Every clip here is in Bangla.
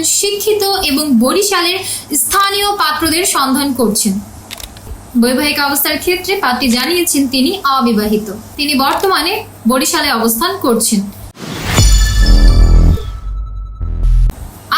একজন শিক্ষিত এবং বরিশালের স্থানীয় পাত্রদের সন্ধান করছেন। বৈবাহিক অবস্থার ক্ষেত্রে পাত্রী জানিয়েছেন তিনি অবিবাহিত। তিনি বর্তমানে বরিশালে অবস্থান করছেন।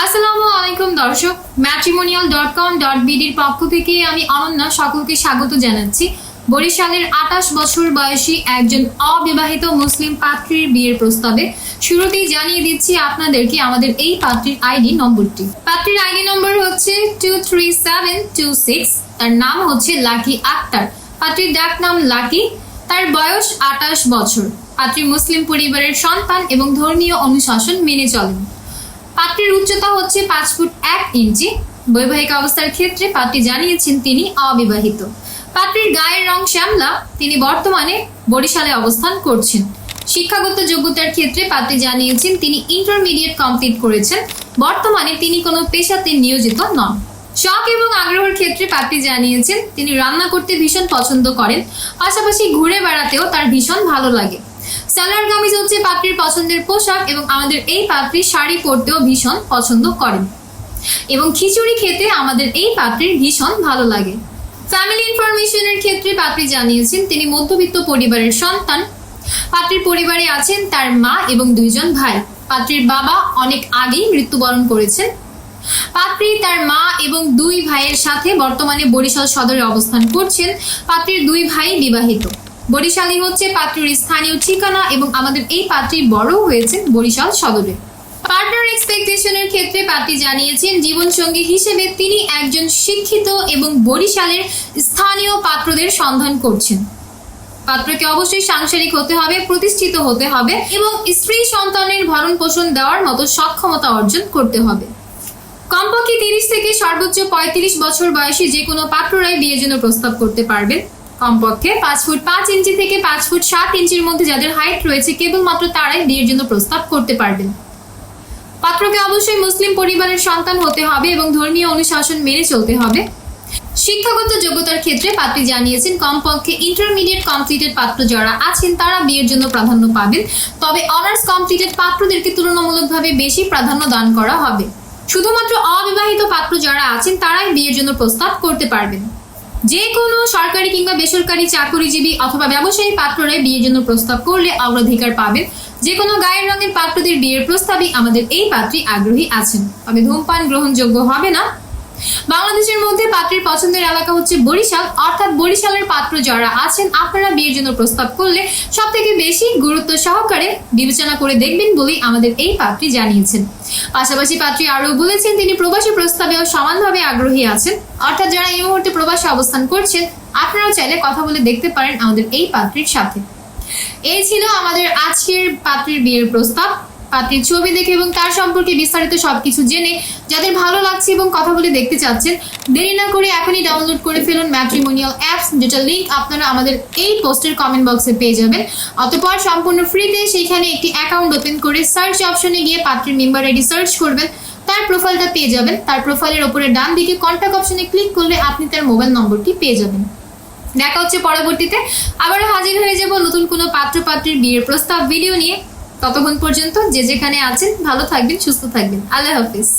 আসসালামু আলাইকুম, দর্শক। ম্যাট্রিমোনিয়াল ডট কম ডট বিডির পক্ষ থেকে আমি অনন্যা সকলকে স্বাগত জানাচ্ছি। বরিশালের আঠাশ বছর বয়সী একজন অবিবাহিত মুসলিম পাত্রীর বিয়ের প্রস্তাবে শুরুতেই জানিয়ে দিচ্ছি আপনাদেরকে আমাদের এই পাত্রীর আইডি নম্বরটি। পাত্রীর আইডি নম্বর হচ্ছে two three seven two six তার নাম হচ্ছে লাকি আক্তার। পাত্রীর ডাক নাম লাকি, তার বয়স আঠাশ বছর। পাত্রী মুসলিম পরিবারের সন্তান এবং ধর্মীয় অনুশাসন মেনে চলেন। পাত্রীর উচ্চতা হচ্ছে পাঁচ ফুট এক ইঞ্চি। বৈবাহিক অবস্থার ক্ষেত্রে পাত্রী জানিয়েছেন তিনি অবিবাহিত। পাত্রীর গায়ের রং শ্যামলা, তিনি বর্তমানে বরিশালে অবস্থান করছেন। শিক্ষাগত যোগ্যতার ক্ষেত্রে পাত্রী জানিয়েছেন, তিনি ইন্টারমিডিয়েট কমপ্লিট করেছেন। বর্তমানে তিনি কোনো পেশাতে নিয়োজিত নন। শখ এবং আগ্রহের ক্ষেত্রে পাত্রী জানিয়েছেন, তিনি রান্না করতে ভীষণ পছন্দ করেন। পাশাপাশি ঘুরে বেড়াতেও তার ভীষণ ভালো লাগে। সালোয়ার কামিজ হচ্ছে পাত্রীর পছন্দের পোশাক এবং আমাদের এই পাত্রী শাড়ি পরতেও ভীষণ পছন্দ করেন। এবং খিচুড়ি খেতে আমাদের এই পাত্রীর ভীষণ ভালো লাগে। ফ্যামিলি ইনফরমেশনের ক্ষেত্রে পাত্রী জানিয়েছেন, তিনি মধ্যবিত্ত পরিবারের সন্তান। পাত্রীর পরিবারে আছেন তার মা এবং দুইজন ভাই। পাত্রীর বাবা অনেক আগেই মৃত্যুবরণ করেছেন। পাত্রী তার মা এবং দুই ভাইয়ের সাথে বর্তমানে বরিশাল সদরে অবস্থান করছেন। পাত্রীর দুই ভাই বিবাহিত। বরিশালই হচ্ছে পাত্রীর স্থানীয় ঠিকানা এবং আমাদের এই পাত্রী বড় হয়েছে বরিশাল সদরে। পার্টনার এক্সপেকটেশনের ক্ষেত্রে পাত্রী জানিয়েছেন, জীবনসঙ্গী হিসেবে তিনি একজন শিক্ষিত এবং বরিশালের স্থানীয় পাত্রদের সন্ধান করছেন। পাত্রকে অবশ্যই সাংসারিক হতে হবে, প্রতিষ্ঠিত হতে হবে এবং স্ত্রী সন্তানের ভরণ পোষণ দেওয়ার মতো সক্ষমতা অর্জন করতে হবে। কমপক্ষে তিরিশ থেকে সর্বোচ্চ পঁয়ত্রিশ বছর বয়সী যে কোনো পাত্ররাই বিয়ের জন্য প্রস্তাব করতে পারবেন। কমপক্ষে পাঁচ ফুট পাঁচ ইঞ্চি থেকে পাঁচ ফুট সাত ইঞ্চির মধ্যে যাদের হাইট রয়েছে, কেবলমাত্র তারাই বিয়ের জন্য প্রস্তাব করতে পারবেন। পাত্রকে অবশ্যই মুসলিম পরিবারের সন্তান হতে হবে এবং ধর্মীয় অনুশাসন মেনে চলতে হবে। শিক্ষাগত যোগ্যতার ক্ষেত্রে পাত্রী জানিয়েছেন, কমপক্ষে ইন্টারমিডিয়েট কমপ্লিটেড পাত্র যারা আছেন, তারা বিয়ের জন্য প্রাধান্য পাবেন। তবে অনার্স কমপ্লিটেড পাত্রদেরকে তুলনামূলকভাবে বেশি প্রাধান্য দান করা হবে। শুধুমাত্র অবিবাহিত পাত্র যারা আছেন, তারাই বিয়ের জন্য প্রস্তাব করতে পারবেন। যে কোনো সরকারি কিংবা বেসরকারি চাকরিজীবী অথবা ব্যবসায়ী পাত্ররাই বিয়ের জন্য প্রস্তাব করলে অগ্রাধিকার পাবেন। যে কোনো গায়ের রঙের পাত্রদের বিয়ের প্রস্তাবে আমাদের এই পাত্রী আগ্রহী আছেন। তবে ধূমপান গ্রহণযোগ্য হবে না। বাংলাদেশের মধ্যে পাত্রের পছন্দের এলাকা হচ্ছে বরিশাল। অর্থাৎ বরিশালের পাত্র যারা আছেন, আপনারা বিয়ের জন্য প্রস্তাব করলে সব থেকে বেশি গুরুত্ব সহকারে বিবেচনা করে দেখবেন বলেই আমাদের এই পাত্রী জানিয়েছেন। পাশাপাশি পাত্রী আরও বলেছেন, তিনি প্রবাসী প্রস্তাবেও সমানভাবে আগ্রহী আছেন। অর্থাৎ যারা এই মুহূর্তে প্রবাসে অবস্থান করছেন, আপনারাও চাইলে কথা বলে দেখতে পারেন আমাদের এই পাত্রীর সাথে। এই ছিল আমাদের আজকের পাত্রীর বিয়ের প্রস্তাব। পাত্রীর ছবি দেখে এবং তার সম্পর্কে বিস্তারিত সবকিছু জেনে যাদের ভালো লাগছে এবং কথা বলে দেখতে চাচ্ছেন, দেরি না করে এখনই ডাউনলোড করে ফেলুন ম্যাট্রিমোনিয়াল অ্যাপস যেটা লিঙ্ক আপনারা আমাদের এই পোস্টের কমেন্ট বক্সে পেয়ে যাবেন। অতপর সম্পূর্ণ ফ্রিতে সেইখানে একটি অ্যাকাউন্ট ওপেন করে সার্চ অপশনে গিয়ে পাত্রীর মেম্বার আইডি সার্চ করবেন। তার প্রোফাইলটা পেয়ে যাবেন। তার প্রোফাইলের ওপরে ডান দিকে কন্ট্যাক্ট অপশনে ক্লিক করলে আপনি তার মোবাইল নম্বরটি পেয়ে যাবেন। দেখা হচ্ছে পরবর্তীতে। আবারও হাজির হয়ে যাব নতুন কোনো পাত্র পাত্রীর বিয়ের প্রস্তাব ভিডিও নিয়ে। ততক্ষণ পর্যন্ত যে যেখানে আছেন, ভালো থাকবেন, সুস্থ থাকবেন। আল্লাহ হাফিজ।